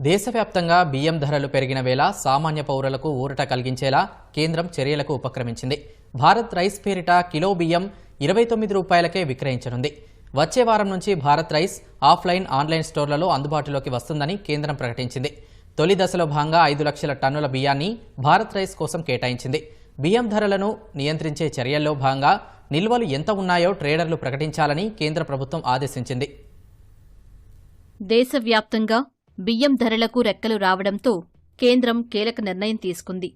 దేశవ్యాప్తంగా బియ్యం ధరలు పెరిగిన వేళ సామాన్య పౌరులకు ఊరట కలిగించేలా కేంద్రం చర్యలకు ఉపక్రమించింది. భారత్ రైస్ పేరిట కిలో బియ్యం ఇరవై తొమ్మిది రూపాయలకే విక్రయించనుంది. వచ్చే వారం నుంచి భారత్ రైస్ ఆఫ్లైన్ ఆన్లైన్ స్టోర్లలో అందుబాటులోకి వస్తుందని కేంద్రం ప్రకటించింది. తొలి దశలో భాగంగా ఐదు లక్షల టన్నుల బియ్యాన్ని భారత్ రైస్ కోసం కేటాయించింది. బియ్యం ధరలను నియంత్రించే చర్యల్లో భాగంగా నిల్వలు ఎంత ఉన్నాయో ట్రేడర్లు ప్రకటించాలని కేంద్ర ప్రభుత్వం ఆదేశించింది. దేశవ్యాప్తంగా బియ్యం ధరలకు రెక్కలు రావడంతో కేంద్రం కీలక నిర్ణయం తీసుకుంది.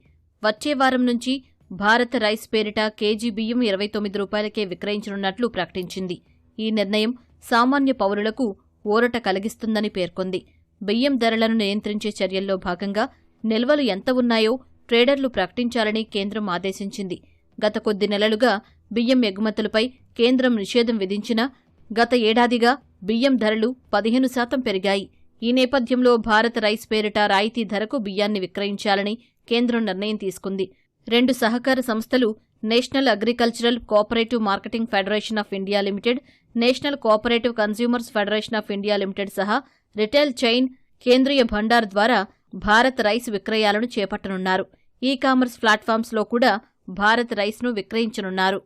వచ్చే వారం నుంచి భారత రైస్ పేరిట కేజీ బియ్యం ఇరవై తొమ్మిది రూపాయలకే విక్రయించనున్నట్లు ప్రకటించింది. ఈ నిర్ణయం సామాన్య పౌరులకు ఊరట కలిగిస్తుందని పేర్కొంది. బియ్యం ధరలను నియంత్రించే చర్యల్లో భాగంగా నిల్వలు ఎంత ఉన్నాయో ట్రేడర్లు ప్రకటించాలని కేంద్రం ఆదేశించింది. గత కొద్ది నెలలుగా బియ్యం ఎగుమతులపై కేంద్రం నిషేధం విధించినా గత ఏడాదిగా బియ్యం ధరలు పదిహేను శాతం పెరిగాయి. ఈ నేపథ్యంలో భారత రైస్ పేరిట రాయితీ ధరకు బియ్యాన్ని విక్రయించాలని కేంద్రం నిర్ణయం తీసుకుంది. రెండు సహకార సంస్థలు National Agricultural Cooperative Marketing Federation of India Limited National Cooperative Consumers Federation of India Limited సహా రిటైల్ చైన్ కేంద్రీయ భండార్ ద్వారా భారత్ రైస్ విక్రయాలను చేపట్టనున్నారు. ఈ కామర్స్ ప్లాట్ఫామ్స్లో కూడా భారత్ రైస్ను విక్రయించనున్నారు.